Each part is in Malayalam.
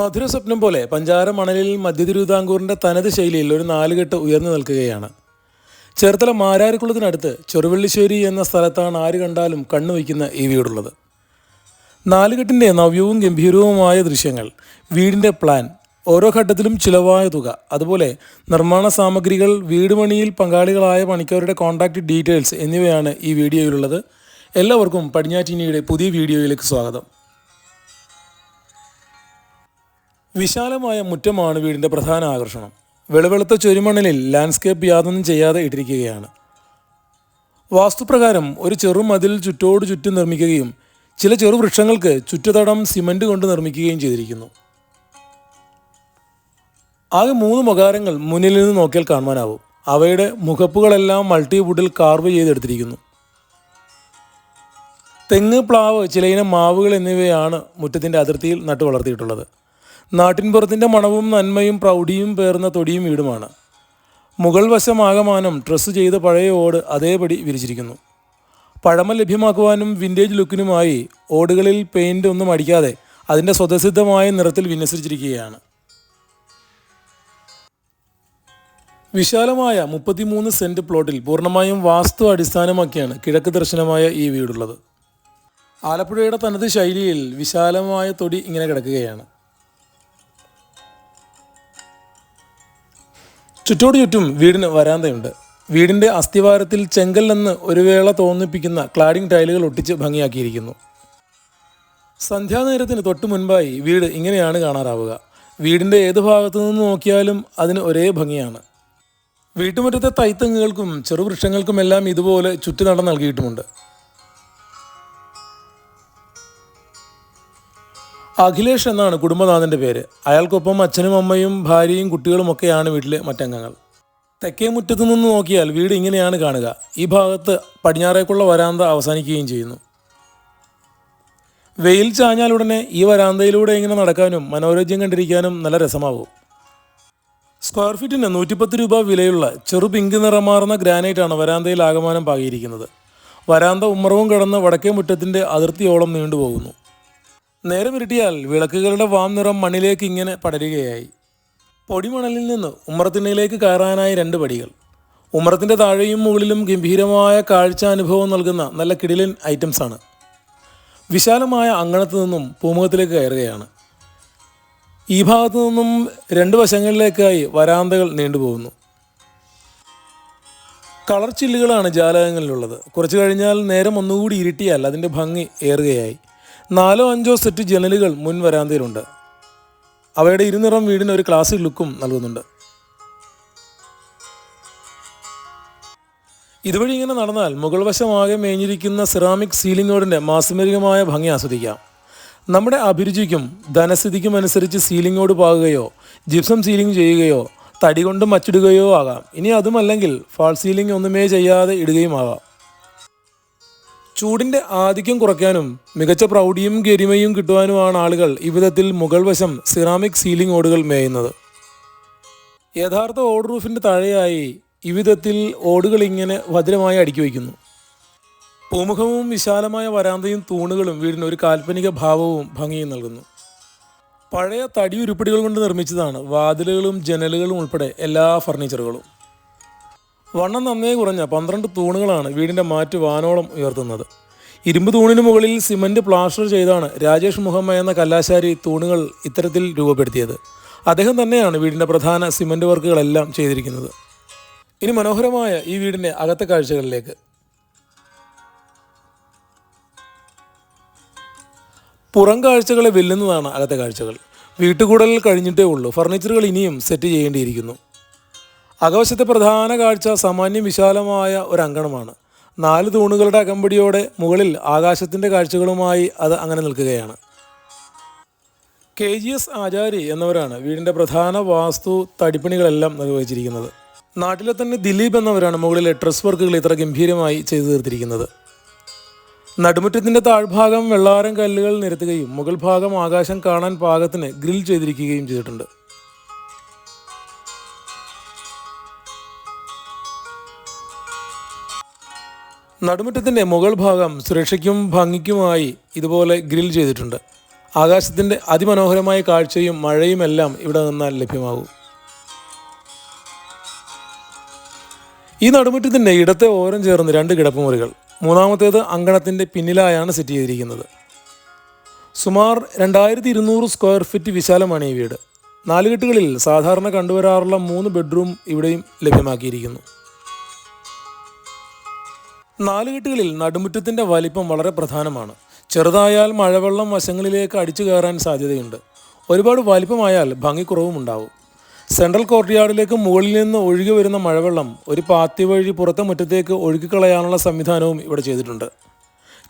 മധുര സ്വപ്നം പോലെ പഞ്ചാര മണലിൽ മധ്യ തിരുവിതാംകൂറിന്റെ തനത് ശൈലിയിൽ ഒരു നാലുകെട്ട് ഉയർന്നു നിൽക്കുകയാണ്. ചേർത്തല മാരാരിക്കുളത്തിനടുത്ത് ചെറുവള്ളിശ്ശേരി എന്ന സ്ഥലത്താണ് ആര് കണ്ടാലും കണ്ണു വയ്ക്കുന്ന ഈ വീടുള്ളത്. നാലുകെട്ടിന്റെ നവ്യവും ഗംഭീരവുമായ ദൃശ്യങ്ങൾ വീടിന്റെ പ്ലാൻ ഓരോ ഘട്ടത്തിലും ചിലവായ തുക അതുപോലെ നിർമ്മാണ സാമഗ്രികൾ വീട് പണിയിൽ പങ്കാളികളായ പണിക്കാരുടെ കോൺടാക്റ്റ് ഡീറ്റെയിൽസ് എന്നിവയാണ് ഈ വീഡിയോയിലുള്ളത്. എല്ലാവർക്കും പടിഞ്ഞാറ്റിനിയുടെ പുതിയ വീഡിയോയിലേക്ക് സ്വാഗതം. വിശാലമായ മുറ്റമാണ് വീടിന്റെ പ്രധാന ആകർഷണം. വെളുവെളുത്ത ചുരുമണലിൽ ലാൻഡ്സ്കേപ്പ് യാതൊന്നും ചെയ്യാതെ ഇട്ടിരിക്കുകയാണ്. വാസ്തുപ്രകാരം ഒരു ചെറു മതിൽ ചുറ്റോട് ചുറ്റും നിർമ്മിക്കുകയും ചില ചെറു വൃക്ഷങ്ങൾക്ക് ചുറ്റുതടം സിമന്റ് കൊണ്ട് നിർമ്മിക്കുകയും ചെയ്തിരിക്കുന്നു. ആകെ മൂന്ന് മകാരങ്ങൾ മുന്നിൽ നിന്ന് നോക്കിയാൽ കാണുവാനാവും. അവയുടെ മുഖപ്പുകളെല്ലാം മൾട്ടിവുഡിൽ കാർവ് ചെയ്തെടുത്തിരിക്കുന്നു. തെങ്ങ് പ്ലാവ് ചിലയിനം മാവുകൾ എന്നിവയാണ് മുറ്റത്തിന്റെ അതിർത്തിയിൽ നട്ടു വളർത്തിയിട്ടുള്ളത് നാട്ടിൻപുറത്തിന്റെ മണവും നന്മയും പ്രൗഢിയും പേർന്ന തൊടിയും വീടുമാണ്. മുകൾ വശമാകമാനം ഡ്രസ്സ് ചെയ്ത പഴയ ഓട് അതേപടി വിരിച്ചിരിക്കുന്നു. പഴമ ലഭ്യമാക്കുവാനും വിന്റേജ് ലുക്കിനുമായി ഓടുകളിൽ പെയിന്റ് ഒന്നും അടിക്കാതെ അതിന്റെ സ്വതസിദ്ധമായ നിറത്തിൽ വിന്യസിച്ചിരിക്കുകയാണ്. വിശാലമായ മുപ്പത്തിമൂന്ന് സെന്റ് പ്ലോട്ടിൽ പൂർണമായും വാസ്തു അടിസ്ഥാനമാക്കിയാണ് കിഴക്ക് ദർശനമായ ഈ വീടുള്ളത്. ആലപ്പുഴയുടെ തനത് ശൈലിയിൽ വിശാലമായ തൊടി ഇങ്ങനെ കിടക്കുകയാണ്. ചുറ്റോട് ചുറ്റും വീടിന് വരാന്തയുണ്ട്. വീടിന്റെ അസ്ഥിവാരത്തിൽ ചെങ്കല്ലെന്ന് ഒരു വേള തോന്നിപ്പിക്കുന്ന ക്ലാഡിംഗ് ടൈലുകൾ ഒട്ടിച്ച് ഭംഗിയാക്കിയിരിക്കുന്നു. സന്ധ്യാനേരത്തിന് തൊട്ടു മുൻപായി വീട് ഇങ്ങനെയാണ് കാണാറാവുക. വീടിന്റെ ഏത് ഭാഗത്തു നിന്ന് നോക്കിയാലും അതിന് ഒരേ ഭംഗിയാണ്. വീട്ടുമുറ്റത്തെ തൈത്തങ്ങുകൾക്കും ചെറുവൃക്ഷങ്ങൾക്കുമെല്ലാം ഇതുപോലെ ചുറ്റുനട നൽകിയിട്ടുമുണ്ട്. അഖിലേഷ് എന്നാണ് കുടുംബനാഥന്റെ പേര്. അയാൾക്കൊപ്പം അച്ഛനും അമ്മയും ഭാര്യയും കുട്ടികളുമൊക്കെയാണ് വീട്ടിലെ മറ്റംഗങ്ങൾ. തെക്കേ മുറ്റത്തു നിന്ന് നോക്കിയാൽ വീട് ഇങ്ങനെയാണ് കാണുക. ഈ ഭാഗത്ത് പടിഞ്ഞാറേക്കുള്ള വരാന്ത അവസാനിക്കുകയും ചെയ്യുന്നു. വെയിൽ ചാഞ്ഞാലുടനെ ഈ വരാന്തയിലൂടെ ഇങ്ങനെ നടക്കാനും മനോരോജ്യം കണ്ടിരിക്കാനും നല്ല രസമാവും. സ്ക്വയർ ഫീറ്റിന് നൂറ്റിപ്പത്ത് രൂപ വിലയുള്ള ചെറു പിങ്ക് നിറമാർന്ന ആണ് വരാന്തയിൽ ആകമാനം പാകിയിരിക്കുന്നത്. വരാന്ത ഉമ്മറവും കടന്ന് വടക്കേ മുറ്റത്തിന്റെ അതിർത്തിയോളം നീണ്ടുപോകുന്നു. നേരം ഇരുട്ടിയാൽ വിളക്കുകളുടെ വാം നിറം മണ്ണിലേക്ക് ഇങ്ങനെ പടരുകയായി. പൊടിമണലിൽ നിന്ന് ഉമ്മറത്തിണ്ണയിലേക്ക് കയറാനായി രണ്ട് പടികൾ. ഉമ്മറത്തിന്റെ താഴെയും മുകളിലും ഗംഭീരമായ കാഴ്ച അനുഭവം നൽകുന്ന നല്ല കിടിലൻ ഐറ്റംസാണ്. വിശാലമായ അങ്കണത്തു നിന്നും പൂമുഖത്തിലേക്ക് കയറുകയാണ്. ഈ ഭാഗത്തു നിന്നും രണ്ട് വശങ്ങളിലേക്കായി വരാന്തകൾ നീണ്ടുപോകുന്നു. കളർ ചില്ലുകളാണ് ജാലകങ്ങളിലുള്ളത്. കുറച്ച് കഴിഞ്ഞാൽ നേരം ഒന്നുകൂടി ഇരുട്ടിയാൽ അതിന്റെ ഭംഗി ഏറുകയായി. നാലോ അഞ്ചോ സെറ്റ് ജനലുകൾ മുൻ വരാന്തയിലുണ്ട്. അവയുടെ ഇരുനിറം വീടിന് ഒരു ക്ലാസിക് ലുക്കും നൽകുന്നുണ്ട്. ഇതുവഴി ഇങ്ങനെ നടന്നാൽ മുകൾ വശമാകെ മേഞ്ഞിരിക്കുന്ന സിറാമിക് സീലിങ്ങോടിന്റെ മാസമരികമായ ഭംഗി ആസ്വദിക്കാം. നമ്മുടെ അഭിരുചിക്കും ധനസ്ഥിതിക്കും അനുസരിച്ച് സീലിംഗോട് പാകുകയോ ജിപ്സം സീലിംഗ് ചെയ്യുകയോ തടി കൊണ്ടും മച്ചിടുകയോ ആകാം. ഇനി അതുമല്ലെങ്കിൽ ഫാൾ സീലിംഗ് ഒന്നുമേ ചെയ്യാതെ ഇടുകയും ആകാം. ചൂടിന്റെ ആധിക്യം കുറയ്ക്കാനും മികച്ച പ്രൗഢിയും ഗരിമയും കിട്ടുവാനുമാണ് ആളുകൾ ഇവിധത്തിൽ മുകൾ വശം സിറാമിക് സീലിംഗ് ഓടുകൾ മേയുന്നത്. യഥാർത്ഥ ഓട് റൂഫിന്റെ താഴെയായി ഇവിധത്തിൽ ഓടുകൾ ഇങ്ങനെ ഭദ്രമായി അടുക്കി വയ്ക്കുന്നു. പൂമുഖവും വിശാലമായ വരാന്തയും തൂണുകളും വീടിന് ഒരു കാൽപ്പനിക ഭാവവും ഭംഗിയും നൽകുന്നു. പഴയ തടി ഉരുപ്പടികൾ കൊണ്ട് നിർമ്മിച്ചതാണ് വാതിലുകളും ജനലുകളും ഉൾപ്പെടെ എല്ലാ ഫർണിച്ചറുകളും. വണ്ണം നന്നേ കുറഞ്ഞ പന്ത്രണ്ട് തൂണുകളാണ് വീടിന്റെ മാറ്റ് വാനോളം ഉയർത്തുന്നത്. ഇരുമ്പ് തൂണിന് മുകളിൽ സിമന്റ് പ്ലാസ്റ്റർ ചെയ്താണ് രാജേഷ് മുഹമ്മ എന്ന കല്ലാശാരി തൂണുകൾ ഇത്തരത്തിൽ രൂപപ്പെടുത്തിയത്. അദ്ദേഹം തന്നെയാണ് വീടിന്റെ പ്രധാന സിമന്റ് വർക്കുകളെല്ലാം ചെയ്തിരിക്കുന്നത്. ഇനി മനോഹരമായ ഈ വീടിന്റെ അകത്തെ കാഴ്ചകളിലേക്ക്. പുറം കാഴ്ചകളെ വെല്ലുന്നതാണ് അകത്തെ കാഴ്ചകൾ. വീട്ടുകൂടലിൽ കഴിഞ്ഞിട്ടേ ഉള്ളൂ. ഫർണിച്ചറുകൾ ഇനിയും സെറ്റ് ചെയ്യേണ്ടിയിരിക്കുന്നു. അകവശത്തെ പ്രധാന കാഴ്ച സാമാന്യം വിശാലമായ ഒരു അങ്കണമാണ് നാല് തൂണുകളുടെ അകമ്പടിയോടെ മുകളിൽ ആകാശത്തിന്റെ കാഴ്ചകളുമായി അത് അങ്ങനെ നിൽക്കുകയാണ്. കെ ജി എസ് ആചാരി എന്നവരാണ് വീടിന്റെ പ്രധാന വാസ്തു തടിപ്പണികളെല്ലാം നിർവഹിച്ചിരിക്കുന്നത്. നാട്ടിലെ തന്നെ ദിലീപ് എന്നവരാണ് മുകളിലെ ഡ്രസ് വർക്കുകൾ ഇത്ര ഗംഭീരമായി ചെയ്തു തീർത്തിരിക്കുന്നത്. നടുമുറ്റത്തിന്റെ താഴ്ഭാഗം വെള്ളാരം കല്ലുകൾ നിരത്തുകയും മുകൾ ഭാഗം ആകാശം കാണാൻ പാകത്തിന് ഗ്രിൽ ചെയ്തിരിക്കുകയും ചെയ്തിട്ടുണ്ട്. നടുമുറ്റത്തിന്റെ മുകൾ ഭാഗം സുരക്ഷയ്ക്കും ഭംഗിക്കുമായി ഇതുപോലെ ഗ്രിൽ ചെയ്തിട്ടുണ്ട്. ആകാശത്തിന്റെ അതിമനോഹരമായ കാഴ്ചയും മഴയുമെല്ലാം ഇവിടെ നിന്നാൽ ലഭ്യമാകും. ഈ നടുമുറ്റത്തിന്റെ ഇടത്തെ ഓരം ചേർന്ന് രണ്ട് കിടപ്പുമുറികൾ മൂന്നാമത്തേത് അങ്കണത്തിന്റെ പിന്നിലായാണ് സെറ്റ് ചെയ്തിരിക്കുന്നത്. സുമാർ രണ്ടായിരത്തി ഇരുന്നൂറ് സ്ക്വയർ ഫീറ്റ് വിശാലമാണ് ഈ വീട്. നാലുകെട്ടുകളിൽ സാധാരണ കണ്ടുവരാറുള്ള മൂന്ന് ബെഡ്റൂം ഇവിടെയും ലഭ്യമാക്കിയിരിക്കുന്നു. നാലുകെട്ടുകളിൽ നടുമുറ്റത്തിന്റെ വലിപ്പം വളരെ പ്രധാനമാണ്. ചെറുതായാൽ മഴവെള്ളം വശങ്ങളിലേക്ക് അടിച്ചു കയറാൻ സാധ്യതയുണ്ട്. ഒരുപാട് വലിപ്പമായാൽ ഭംഗിക്കുറവും ഉണ്ടാവും. സെൻട്രൽ കോർട്ട്യാർഡിലേക്ക് മുകളിൽ നിന്ന് ഒഴുകി വരുന്ന മഴവെള്ളം ഒരു പാത്തി വഴി പുറത്തെ മുറ്റത്തേക്ക് ഒഴുകിക്കളയാനുള്ള സംവിധാനവും ഇവിടെ ചെയ്തിട്ടുണ്ട്.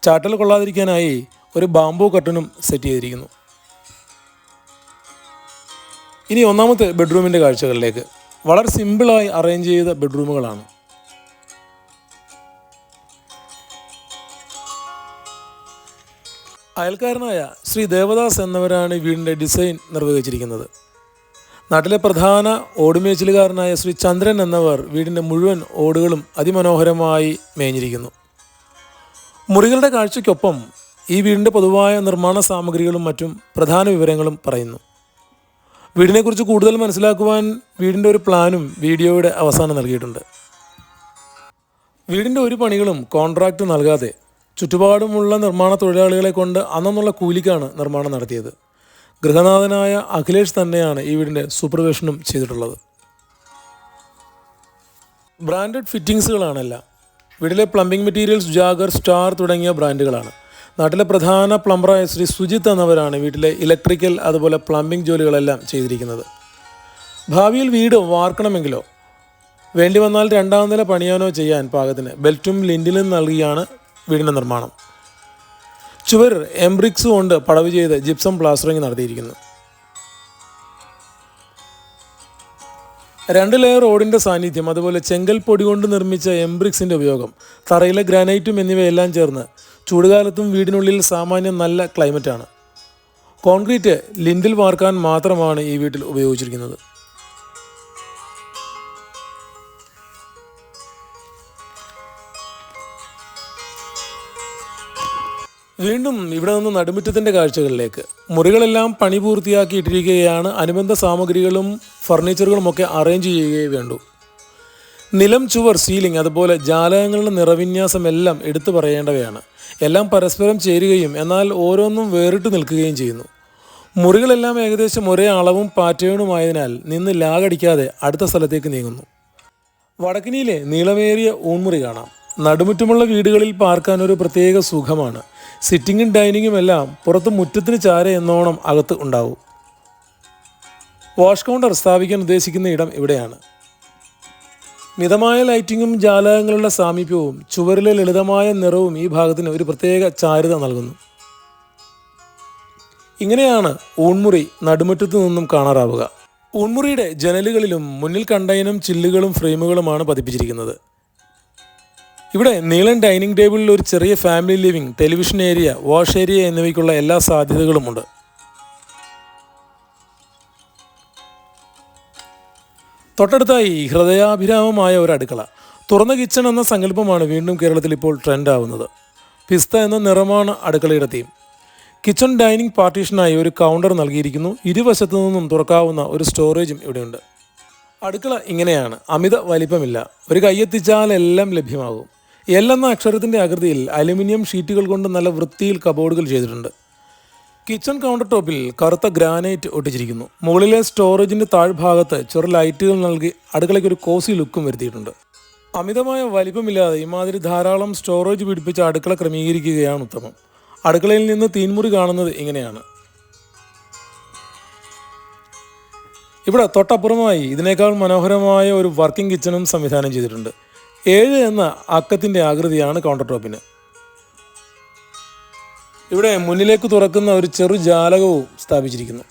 ചാട്ടൽ കൊള്ളാതിരിക്കാനായി ഒരു ബാംബു കട്ടനും സെറ്റ് ചെയ്തിരിക്കുന്നു. ഇനി ഒന്നാമത്തെ ബെഡ്റൂമിന്റെ കാഴ്ചകളിലേക്ക്. വളരെ സിമ്പിളായി അറേഞ്ച് ചെയ്ത ബെഡ്റൂമുകളാണ്. അയൽക്കാരനായ ശ്രീ ദേവദാസ് എന്നവരാണ് ഈ വീടിന്റെ ഡിസൈൻ നിർവഹിച്ചിരിക്കുന്നത്. നാട്ടിലെ പ്രധാന ഓടുമേച്ചിലുകാരനായ ശ്രീ ചന്ദ്രൻ എന്നവർ വീടിന്റെ മുഴുവൻ ഓടുകളും അതിമനോഹരമായി മേഞ്ഞിരിക്കുന്നു. മുറികളുടെ കാഴ്ചയ്ക്കൊപ്പം ഈ വീടിന്റെ പൊതുവായ നിർമ്മാണ സാമഗ്രികളും മറ്റും പ്രധാന വിവരങ്ങളും പറയുന്നു. വീടിനെക്കുറിച്ച് കൂടുതൽ മനസ്സിലാക്കുവാൻ വീടിന്റെ ഒരു പ്ലാനും വീഡിയോയുടെ അവസാനം നൽകിയിട്ടുണ്ട്. വീടിന്റെ ഒരു പണികളും കോൺട്രാക്റ്റ് നൽകാതെ ചുറ്റുപാടുമുള്ള നിർമ്മാണ തൊഴിലാളികളെ കൊണ്ട് അന്നുള്ള കൂലിക്കാണ് നിർമ്മാണം നടത്തിയത്. ഗൃഹനാഥനായ അഖിലേഷ് തന്നെയാണ് ഈ വീടിന്റെ സൂപ്പർവിഷനും ചെയ്തിട്ടുള്ളത്. ബ്രാൻഡഡ് ഫിറ്റിങ്സുകളാണെല്ലാം വീട്ടിലെ പ്ലംബിംഗ് മെറ്റീരിയൽസ് ജാഗർ സ്റ്റാർ തുടങ്ങിയ ബ്രാൻഡുകളാണ് നാട്ടിലെ പ്രധാന പ്ലംബറായ ശ്രീ സുജിത്ത് എന്നവരാണ് വീട്ടിലെ ഇലക്ട്രിക്കൽ അതുപോലെ പ്ലംബിംഗ് ജോലികളെല്ലാം ചെയ്തിരിക്കുന്നത്. ഭാവിയിൽ വീട് വാർക്കണമെങ്കിലോ? വേണ്ടി വന്നാൽ രണ്ടാം നില പണിയാനോ ചെയ്യാൻ പാകത്തിന് ബെൽറ്റും ലിൻഡിലും നൽകിയാണ് വീടിന്റെ നിർമ്മാണം. ചുവർ എംബ്രിക്സ് കൊണ്ട് പടവ് ചെയ്ത് ജിപ്സം പ്ലാസ്റ്ററിംഗ് നടത്തിയിരിക്കുന്നു. രണ്ട് ലെയർ ഓടിന്റെ സാന്നിധ്യം അതുപോലെ ചെങ്കൽ പൊടി കൊണ്ട് നിർമ്മിച്ച എംബ്രിക്സിന്റെ ഉപയോഗം തറയിലെ ഗ്രാനൈറ്റും എന്നിവയെല്ലാം ചേർന്ന് ചൂടുകാലത്തും വീടിനുള്ളിൽ സാമാന്യം നല്ല ക്ലൈമറ്റാണ് കോൺക്രീറ്റ് ലിൻഡിൽ വാർക്കാൻ മാത്രമാണ് ഈ വീട്ടിൽ ഉപയോഗിച്ചിരിക്കുന്നത്. വീണ്ടും ഇവിടെ നിന്ന് നടുമുറ്റത്തിന്റെ കാഴ്ചകളിലേക്ക്. മുറികളെല്ലാം പണി പൂർത്തിയാക്കിയിട്ടിരിക്കുകയാണ്. അനുബന്ധ സാമഗ്രികളും ഫർണിച്ചറുകളും ഒക്കെ അറേഞ്ച് ചെയ്യുകയേ വേണ്ടു. നിലം ചുവർ സീലിംഗ് അതുപോലെ ജാലകങ്ങളുടെ നിറവിന്യാസം എല്ലാം എടുത്തു പറയേണ്ടവയാണ്. എല്ലാം പരസ്പരം ചേരുകയും എന്നാൽ ഓരോന്നും വേറിട്ട് നിൽക്കുകയും ചെയ്യുന്നു. മുറികളെല്ലാം ഏകദേശം ഒരേ അളവും പാറ്റേണുമായതിനാൽ നിന്ന് ലാഗടിക്കാതെ അടുത്ത സ്ഥലത്തേക്ക് നീങ്ങുന്നു. വടക്കിനിയിലെ നീളമേറിയ ഊൺമുറി കാണാം. നടുമുറ്റമുള്ള വീടുകളിൽ പാർക്കാൻ ഒരു പ്രത്യേക സുഖമാണ്. സിറ്റിങ്ങും ഡൈനിങ്ങും എല്ലാം പുറത്ത് മുറ്റത്തിന് ചാര എന്നോണം അകത്ത് ഉണ്ടാവും. വാഷ് കൗണ്ടർ സ്ഥാപിക്കാൻ ഉദ്ദേശിക്കുന്ന ഇടം ഇവിടെയാണ്. മിതമായ ലൈറ്റിങ്ങും ജാലകങ്ങളുടെ സാമീപ്യവും ചുവരിലെ ലളിതമായ നിറവും ഈ ഭാഗത്തിന് ഒരു പ്രത്യേക ചാരുത നൽകുന്നു. ഇങ്ങനെയാണ് ഊൺമുറി നടുമുറ്റത്തു നിന്നും കാണാറാവുക. ഊൺമുറിയുടെ ജനലുകളിലും മുന്നിൽ കണ്ടൈനും ചില്ലുകളും ഫ്രെയിമുകളുമാണ് പതിപ്പിച്ചിരിക്കുന്നത്. ഇവിടെ നീളൻ ഡൈനിങ് ടേബിളിൽ ഒരു ചെറിയ family living television area wash area എന്നിവയ്ക്കുള്ള എല്ലാ സാധ്യതകളുമുണ്ട്. തൊട്ടടുത്തായി ഹൃദയാഭിരാമമായ ഒരു അടുക്കള. തുറന്ന കിച്ചൺ എന്ന സങ്കല്പമാണ് വീണ്ടും കേരളത്തിൽ ഇപ്പോൾ ട്രെൻഡ് ആവുന്നത് പിസ്ത എന്ന നിറമാണ് അടുക്കളയുടെ തീം. കിച്ചൺ ഡൈനിങ് പാർട്ടീഷനായി ഒരു കൗണ്ടർ നൽകിയിരിക്കുന്നു. ഇരുവശത്തു നിന്നും തുറക്കാവുന്ന ഒരു സ്റ്റോറേജും ഇവിടെയുണ്ട്. അടുക്കള ഇങ്ങനെയാണ്. അമിത വലിപ്പമില്ല. ഒരു കൈയെത്തിച്ചാൽ എല്ലാം ലഭ്യമാകും. എൽ എന്ന അക്ഷരത്തിന്റെ ആകൃതിയിൽ അലുമിനിയം ഷീറ്റുകൾ കൊണ്ട് നല്ല വൃത്തിയിൽ കബോർഡുകൾ ചെയ്തിട്ടുണ്ട്. കിച്ചൺ കൗണ്ടർ ടോപ്പിൽ കറുത്ത ഗ്രാനൈറ്റ് ഒട്ടിച്ചിരിക്കുന്നു. മുകളിലെ സ്റ്റോറേജിന്റെ താഴ്ഭാഗത്ത് ചെറു ലൈറ്റുകൾ നൽകി അടുക്കളയ്ക്ക് ഒരു കോസി ലുക്കും വരുത്തിയിട്ടുണ്ട്. അമിതമായ വലിപ്പമില്ലാതെ ഇമാതിരി ധാരാളം സ്റ്റോറേജ് പിടിപ്പിച്ച അടുക്കള ക്രമീകരിക്കുകയാണ് ഉത്തമം. അടുക്കളയിൽ നിന്ന് തീൻമുറി കാണുന്നത് ഇങ്ങനെയാണ്. ഇവിടെ തൊട്ടപ്പുറമായി ഇതിനേക്കാൾ മനോഹരമായ ഒരു വർക്കിംഗ് കിച്ചണും സംവിധാനം ചെയ്തിട്ടുണ്ട്. ഏഴ് എന്ന അക്കത്തിന്റെ ആകൃതിയാണ് കൗണ്ടർ ടോപ്പിന് ഇവിടെ മുന്നിലേക്ക് തുറക്കുന്ന ഒരു ചെറു ജാലകവും സ്ഥാപിച്ചിരിക്കുന്നു.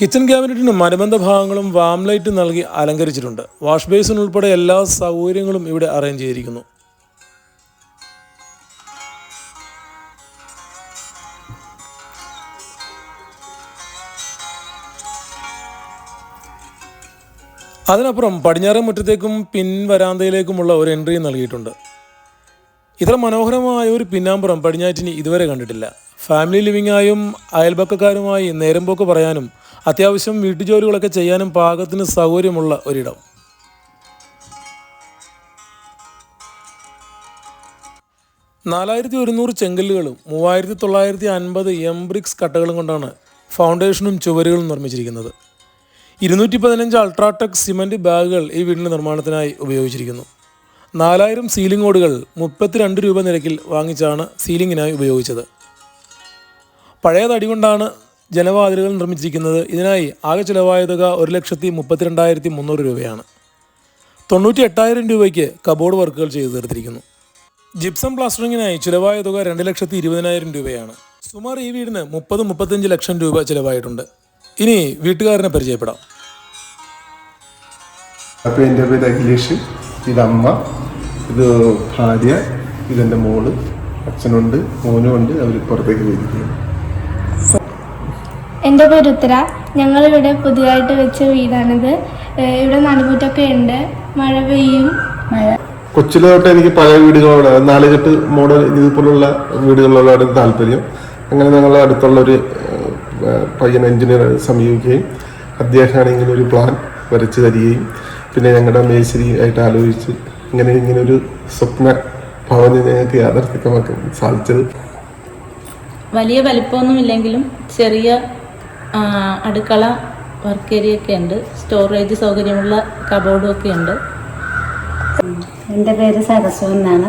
കിച്ചൺ ക്യാബിനറ്റിന് അനുബന്ധ ഭാഗങ്ങളും വാംലൈറ്റ് നൽകി അലങ്കരിച്ചിട്ടുണ്ട്. വാഷ് ബേസിൻ ഉൾപ്പെടെ എല്ലാ സൗകര്യങ്ങളും ഇവിടെ അറേഞ്ച് ചെയ്തിരിക്കുന്നു. അതിനപ്പുറം പടിഞ്ഞാറൻ മുറ്റത്തേക്കും പിൻവരാന്തയിലേക്കുമുള്ള ഒരു എൻട്രി നൽകിയിട്ടുണ്ട്. ഇത്ര മനോഹരമായ ഒരു പിന്നാമ്പുറം പടിഞ്ഞാറ്റിനി ഇതുവരെ കണ്ടിട്ടില്ല. ഫാമിലി ലിവിങ്ങായും അയൽപക്കക്കാരുമായി നേരം പോക്ക് പറയാനും അത്യാവശ്യം വീട്ടുജോലികളൊക്കെ ചെയ്യാനും പാകത്തിന് സൗകര്യമുള്ള ഒരിടം. നാലായിരത്തി ഒരുന്നൂറ് ചെങ്കല്ലുകളും മൂവായിരത്തി തൊള്ളായിരത്തി അൻപത് എംബ്രിക്സ് കട്ടകളും കൊണ്ടാണ് ഫൗണ്ടേഷനും ചുവരുകളും നിർമ്മിച്ചിരിക്കുന്നത്. ഇരുന്നൂറ്റി പതിനഞ്ച് അൾട്രാടെക് സിമന്റ് ബാഗുകൾ ഈ വീടിന്റെ നിർമ്മാണത്തിനായി ഉപയോഗിച്ചിരിക്കുന്നു. നാലായിരം സീലിംഗ് ഓടുകൾ മുപ്പത്തിരണ്ട് രൂപ നിരക്കിൽ വാങ്ങിച്ചാണ് സീലിങ്ങിനായി ഉപയോഗിച്ചത്. പഴയ തടി കൊണ്ടാണ് ജനവാതിലുകൾ നിർമ്മിച്ചിരിക്കുന്നത്. ഇതിനായി ആകെ ചിലവായ തുക ഒരു ലക്ഷത്തി മുപ്പത്തിരണ്ടായിരത്തി മുന്നൂറ് രൂപയാണ്. തൊണ്ണൂറ്റി എട്ടായിരം രൂപയ്ക്ക് കബോർഡ് വർക്കുകൾ ചെയ്തു തീർത്തിരിക്കുന്നു. ജിപ്സം പ്ലാസ്റ്ററിങ്ങിനായി ചിലവായ തുക രണ്ട് ലക്ഷത്തി ഇരുപതിനായിരം രൂപയാണ്. സുമാർ ഈ വീടിന് മുപ്പത് മുപ്പത്തഞ്ച് ലക്ഷം രൂപ ചിലവായിട്ടുണ്ട്. ഇനി വീട്ടുകാരനെ പരിചയപ്പെടാം. അപ്പോൾ എന്റെ പേര് അഖിലേഷ് അമ്മ, ഇത് ഭാര്യ ഇതെന്റെ മോൾ അച്ഛനുണ്ട് മോനും ഉണ്ട് അവർ പുറത്തേക്ക് പോയിരിക്കുന്നു. എന്റെ പേര് ഉത്തര. ഞങ്ങളിവിടെ പുതിയതായിട്ട് വെച്ച വീടാണിത്. ഇവിടെ നടുമുറ്റൊക്കെ ഉണ്ട്. മഴ പെയ്യും. മഴ. കൊച്ചിലെ തൊട്ട് എനിക്ക് പഴയ വീടുകളോട് നാലുകെട്ട് മോഡൽ ഇതുപോലുള്ള വീടുകളോടാണ് താല്പര്യം. അങ്ങനെ ഞങ്ങൾ അടുത്തുള്ള ഒരു പയ്യൻ എഞ്ചിനീയറെ സമീപിക്കുകയും അദ്ദേഹമാണ് ഇങ്ങനെ ഒരു പ്ലാൻ വരച്ച് തരികയും പിന്നെ ഞങ്ങളുടെ മേശരി ആയിട്ട് ആലോചിച്ച് ഇങ്ങനെ ഇങ്ങനെ ഒരു സ്വപ്ന ഭവനം ഞങ്ങൾക്ക് യാഥാർത്ഥ്യമാക്കാൻ സാധിച്ചത്. വലിയ വലിപ്പമൊന്നുമില്ലെങ്കിലും ചെറിയ അടുക്കള വർക്ക് ഏരിയ ഒക്കെ ഉണ്ട്. സ്റ്റോറേജ് സൗകര്യമുള്ള കബോർഡും ഒക്കെ ഉണ്ട്. എന്റെ പേര് സരസ്വ എന്നാണ്.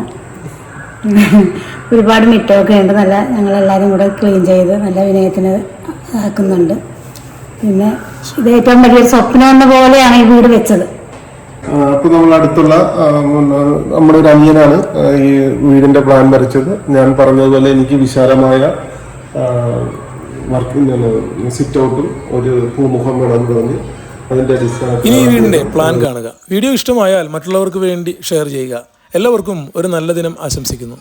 ഒരുപാട് മിറ്റമൊക്കെ ഉണ്ട്. നല്ല ഞങ്ങളെല്ലാവരും കൂടെ ക്ലീൻ ചെയ്ത് നല്ല വിനയത്തിന് ആക്കുന്നുണ്ട്. പിന്നെ ഇത് ഏറ്റവും വലിയൊരു സ്വപ്നം എന്ന പോലെയാണ് ഈ വീട് വെച്ചത്. അപ്പോൾ നമ്മൾ അടുത്തുള്ള നമ്മുടെ ഒരു അനിയനാണ് ഈ വീടിന്റെ പ്ലാൻ വരച്ചത്. ഞാൻ പറഞ്ഞതുപോലെ എനിക്ക് വിശാലമായ സിറ്റ് ഔട്ടും ഒരു പൂമുഖം വേണമെന്ന് പറഞ്ഞ് അതിന്റെ അടിസ്ഥാനത്തിൽ ഇനി ഈ വീടിന്റെ പ്ലാൻ കാണുക. വീഡിയോ ഇഷ്ടമായാൽ മറ്റുള്ളവർക്ക് വേണ്ടി ഷെയർ ചെയ്യുക. എല്ലാവർക്കും ഒരു നല്ല ദിനം ആശംസിക്കുന്നു.